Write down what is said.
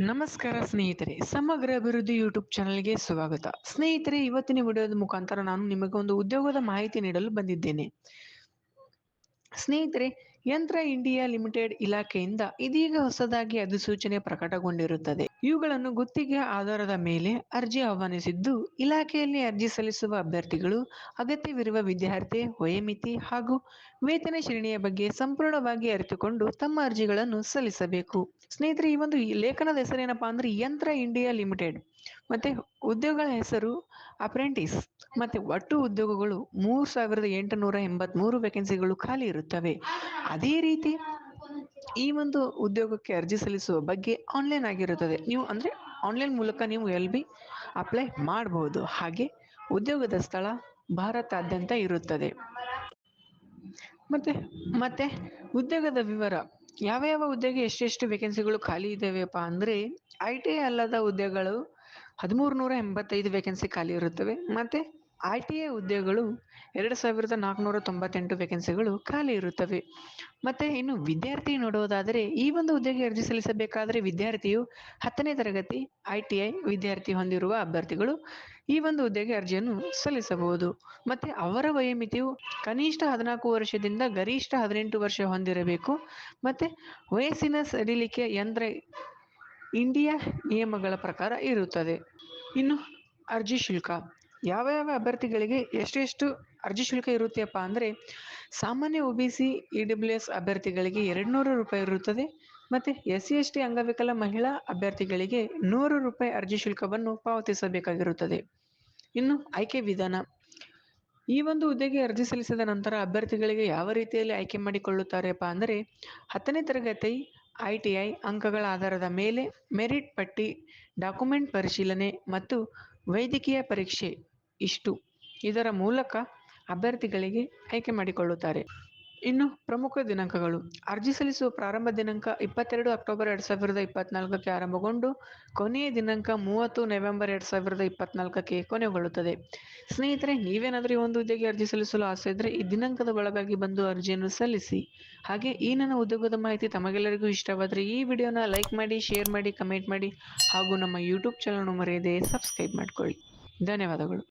ನಮಸ್ಕಾರ ಸ್ನೇಹಿತರೆ, ಸಮಗ್ರ ಅಭಿವೃದ್ಧಿ ಯೂಟ್ಯೂಬ್ ಚಾನಲ್ಗೆ ಸ್ವಾಗತ. ಸ್ನೇಹಿತರೆ, ಇವತ್ತಿನ ವಿಡಿಯೋದ ಮುಖಾಂತರ ನಾನು ನಿಮಗೆ ಒಂದು ಉದ್ಯೋಗದ ಮಾಹಿತಿ ನೀಡಲು ಬಂದಿದ್ದೇನೆ. ಸ್ನೇಹಿತರೆ ಯಂತ್ರ ಇಂಡಿಯಾ ಲಿಮಿಟೆಡ್ ಇಲಾಖೆಯಿಂದ ಇದೀಗ ಹೊಸದಾಗಿ ಅಧಿಸೂಚನೆ ಪ್ರಕಟಗೊಂಡಿರುತ್ತದೆ. ಇವುಗಳನ್ನು ಗುತ್ತಿಗೆ ಆಧಾರದ ಮೇಲೆ ಅರ್ಜಿ ಆಹ್ವಾನಿಸಿದ್ದು, ಇಲಾಖೆಯಲ್ಲಿ ಅರ್ಜಿ ಸಲ್ಲಿಸುವ ಅಭ್ಯರ್ಥಿಗಳು, ಅಗತ್ಯವಿರುವ ವಿದ್ಯಾರ್ಥಿ, ವಯೋಮಿತಿ ಹಾಗೂ ವೇತನ ಶ್ರೇಣಿಯ ಬಗ್ಗೆ ಸಂಪೂರ್ಣವಾಗಿ ಅರಿತುಕೊಂಡು ತಮ್ಮ ಅರ್ಜಿಗಳನ್ನು ಸಲ್ಲಿಸಬೇಕು. ಸ್ನೇಹಿತರೆ, ಈ ಒಂದು ಲೇಖನದ ಹೆಸರೇನಪ್ಪಾ ಅಂದ್ರೆ ಯಂತ್ರ ಇಂಡಿಯಾ ಲಿಮಿಟೆಡ್. ಮತ್ತೆ ಉದ್ಯೋಗಗಳ ಹೆಸರು ಅಪ್ರೆಂಟಿಸ್. ಮತ್ತೆ ಒಟ್ಟು ಉದ್ಯೋಗಗಳು ಮೂರು ಸಾವಿರದ ಎಂಟುನೂರ ಎಂಬತ್ಮೂರು ವೇಕೆನ್ಸಿಗಳು ಖಾಲಿ ಇರುತ್ತವೆ. ಅದೇ ರೀತಿ ಈ ಒಂದು ಉದ್ಯೋಗಕ್ಕೆ ಅರ್ಜಿ ಸಲ್ಲಿಸುವ ಬಗ್ಗೆ ಆನ್ಲೈನ್ ಆಗಿರುತ್ತದೆ. ನೀವು ಅಂದ್ರೆ ಆನ್ಲೈನ್ ಮೂಲಕ ನೀವು ಎಲ್ ಬಿ ಅಪ್ಲೈ ಮಾಡಬಹುದು ಹಾಗೆ ಉದ್ಯೋಗದ ಸ್ಥಳ ಭಾರತಾದ್ಯಂತ ಇರುತ್ತದೆ. ಮತ್ತೆ ಮತ್ತೆ ಉದ್ಯೋಗದ ವಿವರ. ಯಾವ ಯಾವ ಉದ್ಯೋಗ ಎಷ್ಟೆಷ್ಟು ವೇಕೆನ್ಸಿಗಳು ಖಾಲಿ ಇದ್ದಾವೆಪ್ಪ ಅಂದರೆ ಐ ಟಿ ಐ ಅಲ್ಲದ ಉದ್ಯೋಗಗಳು ಹದಿಮೂರು ನೂರ ಎಂಬತ್ತೈದು ವೇಕೆನ್ಸಿ ಖಾಲಿ ಇರುತ್ತವೆ. ಮತ್ತು ಐ ಟಿ ಐ ಉದ್ಯೋಗಗಳು ಎರಡು ಸಾವಿರದ ನಾಲ್ಕುನೂರ ತೊಂಬತ್ತೆಂಟು ವೇಕೆನ್ಸಿಗಳು ಖಾಲಿ ಇರುತ್ತವೆ. ಮತ್ತು ಇನ್ನು ವಿದ್ಯಾರ್ಥಿ ನೋಡುವುದಾದರೆ ಈ ಒಂದು ಹುದ್ದೆಗೆ ಅರ್ಜಿ ಸಲ್ಲಿಸಬೇಕಾದರೆ ವಿದ್ಯಾರ್ಥಿಯು ಹತ್ತನೇ ತರಗತಿ ಐ ಟಿ ಐ ವಿದ್ಯಾರ್ಥಿ ಹೊಂದಿರುವ ಅಭ್ಯರ್ಥಿಗಳು ಈ ಒಂದು ಹುದ್ದೆಗೆ ಅರ್ಜಿಯನ್ನು ಸಲ್ಲಿಸಬಹುದು. ಮತ್ತು ಅವರ ವಯೋಮಿತಿಯು ಕನಿಷ್ಠ ಹದಿನಾಲ್ಕು ವರ್ಷದಿಂದ ಗರಿಷ್ಠ ಹದಿನೆಂಟು ವರ್ಷ ಹೊಂದಿರಬೇಕು. ಮತ್ತು ವಯಸ್ಸಿನ ಸಡಿಲಿಕೆ ಯಂತ್ರ ಇಂಡಿಯಾ ನಿಯಮಗಳ ಪ್ರಕಾರ ಇರುತ್ತದೆ. ಇನ್ನು ಅರ್ಜಿ ಶುಲ್ಕ. ಯಾವ ಯಾವ ಅಭ್ಯರ್ಥಿಗಳಿಗೆ ಎಷ್ಟೆಷ್ಟು ಅರ್ಜಿ ಶುಲ್ಕ ಇರುತ್ತೆಯಪ್ಪ ಅಂದರೆ ಸಾಮಾನ್ಯ O B C, E W S ಅಭ್ಯರ್ಥಿಗಳಿಗೆ ಎರಡು ನೂರು ರೂಪಾಯಿ ಇರುತ್ತದೆ ಮತ್ತು ಎಸ್ ಸಿ ಎಸ್ ಟಿ ಅಂಗವಿಕಲ ಮಹಿಳಾ ಅಭ್ಯರ್ಥಿಗಳಿಗೆ ನೂರು ರೂಪಾಯಿ ಅರ್ಜಿ ಶುಲ್ಕವನ್ನು ಪಾವತಿಸಬೇಕಾಗಿರುತ್ತದೆ. ಇನ್ನು ಆಯ್ಕೆ ವಿಧಾನ. ಈ ಒಂದು ಹುದ್ದೆಗೆ ಅರ್ಜಿ ಸಲ್ಲಿಸಿದ ನಂತರ ಅಭ್ಯರ್ಥಿಗಳಿಗೆ ಯಾವ ರೀತಿಯಲ್ಲಿ ಆಯ್ಕೆ ಮಾಡಿಕೊಳ್ಳುತ್ತಾರೆಪ್ಪ ಅಂದರೆ ಹತ್ತನೇ ತರಗತಿ, ಐ ಟಿ ಐ ಅಂಕಗಳ ಆಧಾರದ ಮೇಲೆ ಮೆರಿಟ್ ಪಟ್ಟಿ, ಡಾಕ್ಯುಮೆಂಟ್ ಪರಿಶೀಲನೆ ಮತ್ತು ವೈದ್ಯಕೀಯ ಪರೀಕ್ಷೆ ಇಷ್ಟು. ಇದರ ಮೂಲಕ ಅಭ್ಯರ್ಥಿಗಳಿಗೆ ಆಯ್ಕೆ ಮಾಡಿಕೊಳ್ಳುತ್ತಾರೆ. ಇನ್ನು ಪ್ರಮುಖ ದಿನಾಂಕಗಳು. ಅರ್ಜಿ ಸಲ್ಲಿಸುವ ಪ್ರಾರಂಭ ದಿನಾಂಕ ಇಪ್ಪತ್ತೆರಡು ಅಕ್ಟೋಬರ್ ಎರಡು ಸಾವಿರದ ಇಪ್ಪತ್ನಾಲ್ಕಕ್ಕೆ ಆರಂಭಗೊಂಡು, ಕೊನೆಯ ದಿನಾಂಕ ಮೂವತ್ತು ನವೆಂಬರ್ ಎರಡು ಸಾವಿರದ ಇಪ್ಪತ್ನಾಲ್ಕಕ್ಕೆ ಕೊನೆಗೊಳ್ಳುತ್ತದೆ. ಸ್ನೇಹಿತರೆ, ನೀವೇನಾದರೂ ಈ ಒಂದು ಹುದ್ದೆಗೆ ಅರ್ಜಿ ಸಲ್ಲಿಸಲು ಆಸೆ ಇದ್ದರೆ ಈ ದಿನಾಂಕದ ಒಳಗಾಗಿ ಬಂದು ಅರ್ಜಿಯನ್ನು ಸಲ್ಲಿಸಿ. ಹಾಗೆ ಈ ನನ್ನ ಉದ್ಯೋಗದ ಮಾಹಿತಿ ತಮಗೆಲ್ಲರಿಗೂ ಇಷ್ಟವಾದರೆ ಈ ವಿಡಿಯೋನ ಲೈಕ್ ಮಾಡಿ, ಶೇರ್ ಮಾಡಿ, ಕಮೆಂಟ್ ಮಾಡಿ ಹಾಗೂ ನಮ್ಮ ಯೂಟ್ಯೂಬ್ ಚಾನಲ್ ಮರೆಯದೆ ಸಬ್ಸ್ಕ್ರೈಬ್ ಮಾಡಿಕೊಳ್ಳಿ. ಧನ್ಯವಾದಗಳು.